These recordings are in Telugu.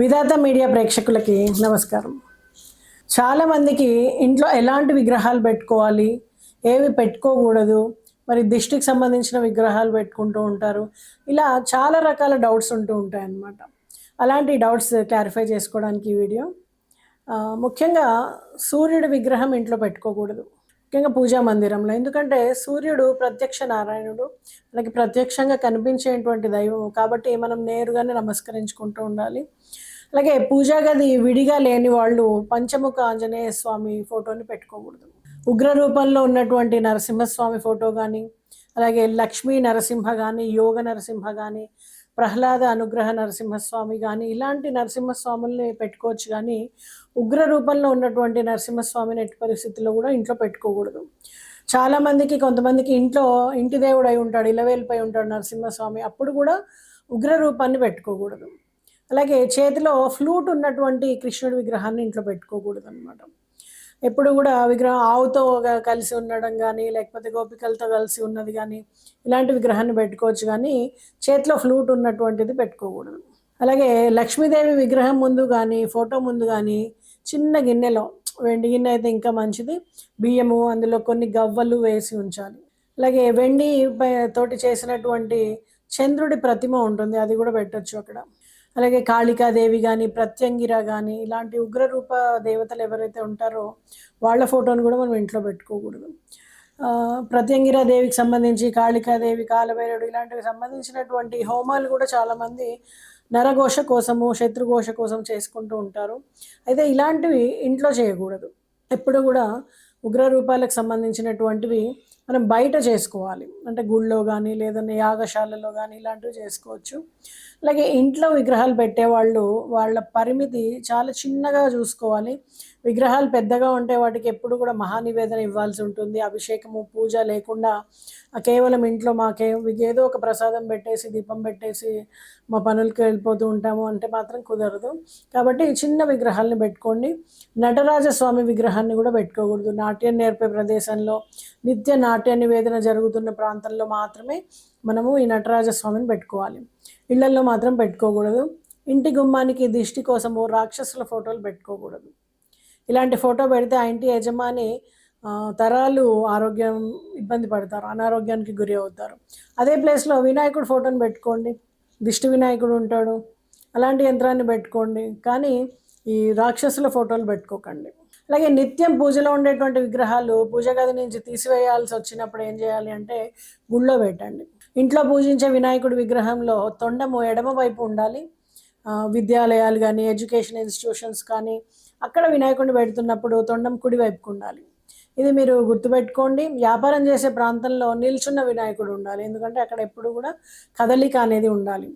విధాత మీడియా ప్రేక్షకులకి నమస్కారం. చాలామందికి ఇంట్లో ఎలాంటి విగ్రహాలు పెట్టుకోవాలి ఏవి పెట్టుకోకూడదు మరి దిష్టికి సంబంధించిన విగ్రహాలు పెట్టుకుంటూ ఉంటారు. ఇలా చాలా రకాల డౌట్స్ ఉంటూ ఉంటాయన్నమాట. అలాంటి డౌట్స్ క్లారిఫై చేసుకోవడానికి ఈ వీడియో. ముఖ్యంగా సూర్యుడి విగ్రహం ఇంట్లో పెట్టుకోకూడదు. ముఖ్యంగా పూజా మందిరంలో. ఎందుకంటే సూర్యుడు ప్రత్యక్ష నారాయణుడు. మనకి ప్రత్యక్షంగా కనిపించేటువంటి దైవం కాబట్టి మనం నేరుగానే నమస్కరించుకుంటూ ఉండాలి. అలాగే పూజా గది విడిగా లేని వాళ్ళు పంచముఖ ఆంజనేయ స్వామి ఫోటోని పెట్టుకోకూడదు. ఉగ్ర రూపంలో ఉన్నటువంటి నరసింహస్వామి ఫోటో కానీ అలాగే లక్ష్మీ నరసింహ కానీ యోగ నరసింహ కానీ ప్రహ్లాద అనుగ్రహ నరసింహస్వామి కానీ ఇలాంటి నరసింహస్వాముల్ని పెట్టుకోవచ్చు కానీ ఉగ్ర రూపంలో ఉన్నటువంటి నరసింహస్వామిని ఎట్టి పరిస్థితుల్లో కూడా ఇంట్లో పెట్టుకోకూడదు. చాలామందికి కొంతమందికి ఇంట్లో ఇంటి దేవుడు అయి ఉంటాడు ఇలవేలిపై ఉంటాడు నరసింహస్వామి. అప్పుడు కూడా ఉగ్ర రూపాన్ని పెట్టుకోకూడదు. అలాగే చేతిలో ఫ్లూట్ ఉన్నటువంటి కృష్ణుడి విగ్రహాన్ని ఇంట్లో పెట్టుకోకూడదు అనమాట ఎప్పుడు కూడా విగ్రహం ఆవుతో కలిసి ఉండడం కానీ లేకపోతే గోపికలతో కలిసి ఉన్నది కానీ ఇలాంటి విగ్రహాన్ని పెట్టుకోవచ్చు కానీ చేతిలో ఫ్లూట్ ఉన్నటువంటిది పెట్టుకోకూడదు. అలాగే లక్ష్మీదేవి విగ్రహం ముందు కానీ ఫోటో ముందు కానీ చిన్న గిన్నెలో వెండి గిన్నె అయితే ఇంకా మంచిది. బియ్యము అందులో కొన్ని గవ్వలు వేసి ఉంచాలి. అలాగే వెండి పై- తోటి చేసినటువంటి చంద్రుడి ప్రతిమ ఉంటుంది అది కూడా పెట్టచ్చు అక్కడ. అలాగే కాళికాదేవి కానీ ప్రత్యంగిర కానీ ఇలాంటి ఉగ్రరూప దేవతలు ఎవరైతే ఉంటారో వాళ్ళ ఫోటోని కూడా మనం ఇంట్లో పెట్టుకోకూడదు. ప్రత్యంగిర దేవికి సంబంధించి కాళికాదేవి కాలభైరుడు ఇలాంటివి సంబంధించినటువంటి హోమాలు కూడా చాలామంది నరఘోష కోసము శత్రుఘోష కోసం చేసుకుంటూ ఉంటారు. అయితే ఇలాంటివి ఇంట్లో చేయకూడదు. ఎప్పుడు కూడా ఉగ్రరూపాలకు సంబంధించినటువంటివి మనం బయట చేసుకోవాలి. అంటే గుళ్ళో కానీ లేదంటే యాగశాలలో కానీ ఇలాంటివి చేసుకోవచ్చు. అలాగే ఇంట్లో విగ్రహాలు పెట్టేవాళ్ళు వాళ్ళ పరిమితి చాలా చిన్నగా చూసుకోవాలి. విగ్రహాలు పెద్దగా ఉంటే వాటికి ఎప్పుడు కూడా మహానివేదన ఇవ్వాల్సి ఉంటుంది. అభిషేకము పూజ లేకుండా కేవలం ఇంట్లో మాకే ఏదో ఒక ప్రసాదం పెట్టేసి దీపం పెట్టేసి మా పనులకి వెళ్ళిపోతూ ఉంటాము అంటే మాత్రం కుదరదు. కాబట్టి చిన్న విగ్రహాలను పెట్టుకోండి. నటరాజ స్వామి విగ్రహాన్ని కూడా పెట్టుకోకూడదు. నాట్యం నేర్పే ప్రదేశంలో నిత్య నాట్య నివేదన జరుగుతున్న ప్రాంతంలో మాత్రమే మనము ఈ నటరాజ స్వామిని పెట్టుకోవాలి. ఇళ్ళల్లో మాత్రం పెట్టుకోకూడదు. ఇంటి గుమ్మానికి దిష్టి కోసము రాక్షసుల ఫోటోలు పెట్టుకోకూడదు. ఇలాంటి ఫోటో పెడితే ఆ ఇంటి యజమాని తరాలు ఆరోగ్యం ఇబ్బంది పడతారు అనారోగ్యానికి గురి అవుతారు. అదే ప్లేస్లో వినాయకుడు ఫోటోని పెట్టుకోండి. దిష్టి వినాయకుడు ఉంటాడు. అలాంటి యంత్రాన్ని పెట్టుకోండి. కానీ ఈ రాక్షసుల ఫోటోలు పెట్టుకోకండి. అలాగే నిత్యం పూజలో ఉండేటువంటి విగ్రహాలు పూజ గది నుంచి తీసివేయాల్సి వచ్చినప్పుడు ఏం చేయాలి అంటే గుళ్ళో పెట్టండి. ఇంట్లో పూజించే వినాయకుడి విగ్రహంలో తొండము ఎడమ వైపు ఉండాలి. విద్యాలయాలు కానీ ఎడ్యుకేషన్ ఇన్స్టిట్యూషన్స్ కానీ అక్కడ వినాయకుడిని పెడుతున్నప్పుడు తొండం కుడి వైపుకు ఉండాలి. ఇది మీరు గుర్తుపెట్టుకోండి. వ్యాపారం చేసే ప్రాంతంలో నిల్చున్న వినాయకుడు ఉండాలి. ఎందుకంటే అక్కడ ఎప్పుడు కూడా కదలిక అనేది ఉండాలి.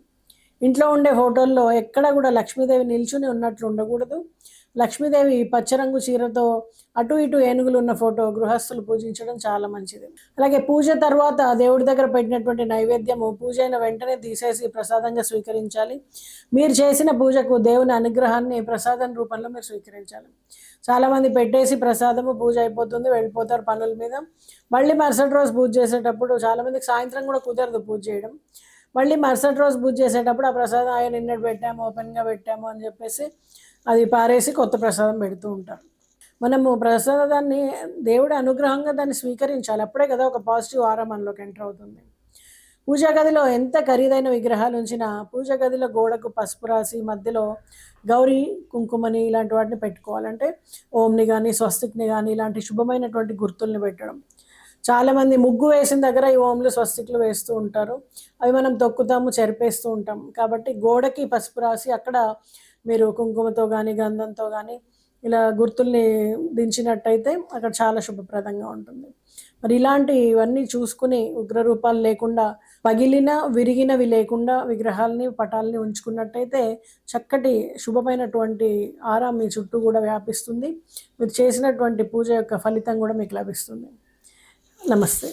ఇంట్లో ఉండే ఫోటోల్లో ఎక్కడ కూడా లక్ష్మీదేవి నిల్చుని ఉన్నట్లు ఉండకూడదు. లక్ష్మీదేవి పచ్చరంగు చీరతో అటు ఇటు ఏనుగులు ఉన్న ఫోటో గృహస్థులు పూజించడం చాలా మంచిది. అలాగే పూజ తర్వాత దేవుడి దగ్గర పెట్టినటువంటి నైవేద్యము పూజ అయిన వెంటనే తీసేసి ప్రసాదంగా స్వీకరించాలి. మీరు చేసిన పూజకు దేవుని అనుగ్రహాన్ని ప్రసాదం రూపంలో మీరు స్వీకరించాలి. చాలామంది పెట్టేసి ప్రసాదము పూజ అయిపోతుంది వెళ్ళిపోతారు పనుల మీద. మళ్ళీ మరుసటి రోజు పూజ చేసేటప్పుడు చాలామందికి సాయంత్రం కూడా కుదరదు పూజ చేయడం. మళ్ళీ మరుసటి రోజు పూజ చేసేటప్పుడు ఆ ప్రసాదం ఆయన నిన్నటి పెట్టాము ఓపెన్గా పెట్టాము అని చెప్పేసి అది పారేసి కొత్త ప్రసాదం పెడుతూ ఉంటారు. మనము ప్రసాదాన్ని దేవుడి అనుగ్రహంగా దాన్ని స్వీకరించాలి. అప్పుడే కదా ఒక పాజిటివ్ ఆరా మనలోకి ఎంటర్ అవుతుంది. పూజా గదిలో ఎంత ఖరీదైన విగ్రహాలు ఉంచినా పూజా గదిలో గోడకు పసుపు రాసి మధ్యలో గౌరీ కుంకుమని ఇలాంటి వాటిని పెట్టుకోవాలంటే ఓంని కానీ స్వస్తిక్ని కానీ ఇలాంటి శుభమైనటువంటి గుర్తుల్ని పెట్టడం. చాలామంది ముగ్గు వేసిన దగ్గర ఈ ఓంలు స్వస్తిక్లు వేస్తూ ఉంటారు. అవి మనం తొక్కుతాము చెరిపేస్తూ ఉంటాం. కాబట్టి గోడకి పసుపు రాసి అక్కడ మీరు కుంకుమతో కానీ గంధంతో కానీ ఇలా గుర్తుల్ని దించినట్టయితే అక్కడ చాలా శుభప్రదంగా ఉంటుంది. మరి ఇలాంటివన్నీ చూసుకుని ఉగ్రరూపాలు లేకుండా పగిలిన విరిగినవి లేకుండా విగ్రహాలని పటాలని ఉంచుకున్నట్టయితే చక్కటి శుభమైనటువంటి ఆరా మీ చుట్టూ కూడా వ్యాపిస్తుంది. మీరు చేసినటువంటి పూజ యొక్క ఫలితం కూడా మీకు లభిస్తుంది. నమస్తే.